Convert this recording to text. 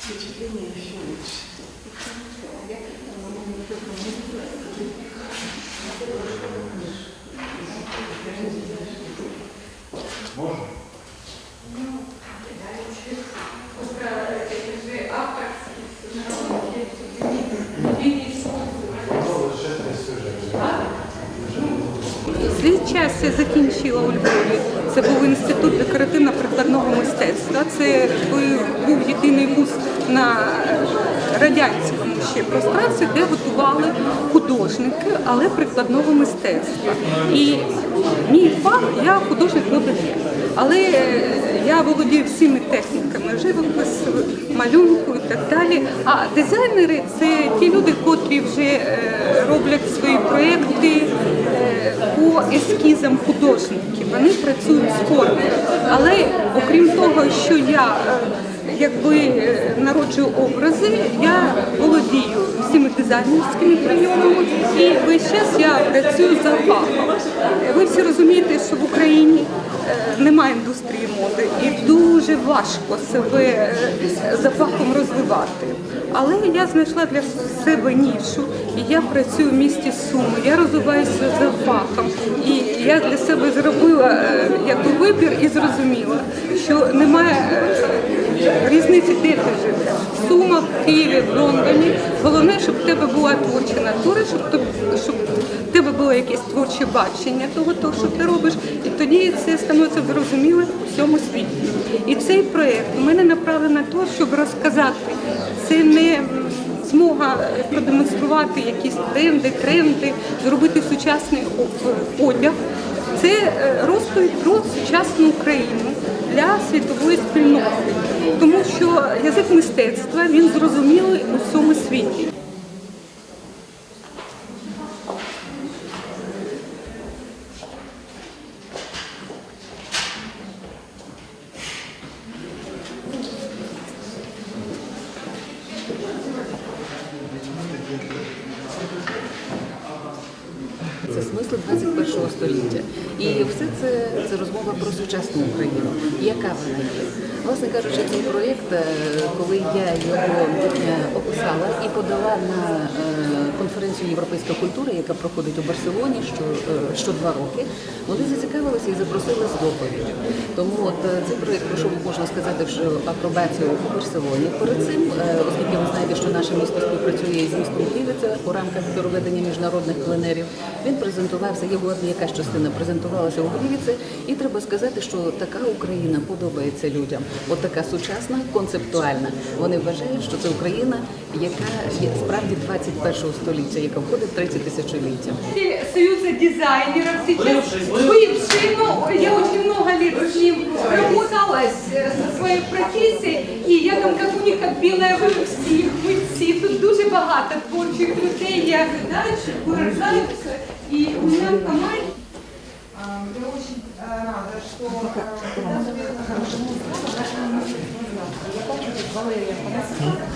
Впечатление еще лучше. Я, по-моему, Можна? Ну, Свій час я закінчила у Львові. Це був інститут декоративно-прикладного мистецтва. Це був єдиний вуз на радянському ще пространстві, де готували художники, але прикладного мистецтва. І мій фах, я художник модельєр. Але я володію всіми техніками живопису, малюнку і так далі. А дизайнери це ті люди, котрі вже е, роблять свої проекти е, по ескізам художників. Вони працюють з формою. Але окрім того, що я е, якби народжую образи, я володію всіми дизайнерськими прийомами і весь час я працюю за фахом. Ви всі розумієте, що в Україні е, немає індустрії моди і дуже важко себе е, за фахом розвивати. Але я знайшла для себе нішу, і я працюю в місті Суми. Я розвиваюся за фахом, і я для себе зробила е, якби вибір і зрозуміла, що немає різниці, де ти живеш. В Сумах, в Києві, в Лондоні. Головне, щоб в тебе була творча натура, щоб, щоб в тебе було якесь творче бачення того, того, що ти робиш, і тоді це становиться зрозуміло у всьому світі. І цей проєкт у мене направлений на те, щоб розказати, це не змога продемонструвати якісь тренди, тренди, зробити сучасний одяг. Це е, розповідь про сучасну Україну для світової спільноти, тому що язик мистецтва він зрозумілий у всьому світі. Це смисли 21 століття. І все це, це розмова про сучасну Україну. Яка вона є? Власне кажучи, цей проєкт, е, коли я його е, описала і подала на е, конференцію Європейська культура, яка проходить у Барселоні що, е, що два роки, вони зацікавилися і запросили з доповіддю. Тому от е, цей проєкт пройшов, можна сказати, що апробацію у Барселоні. Перед цим, оскільки ви знаєте, що наше місто співпрацює із містом Київця у рамках проведення міжнародних пленерів, він презентувався, його якась частина презентувалася у Грівіці, і треба сказати, що така Україна подобається людям. От така сучасна, концептуальна. Вони вважають, що це Україна, яка є справді 21 століття, яка входить в третє тисячоліття. Союза дизайнеров сейчас бывший, но я очень много лет с ним работала с- со своей профессией, и я там как у них как белая вы всіх, ми всі. Тут дуже багато творчих людей, я гадаю, що виражаються, і у мене в команді А, Я очень э, рада, что э, данный хорошему Я бачу, тут Валерія Панасика.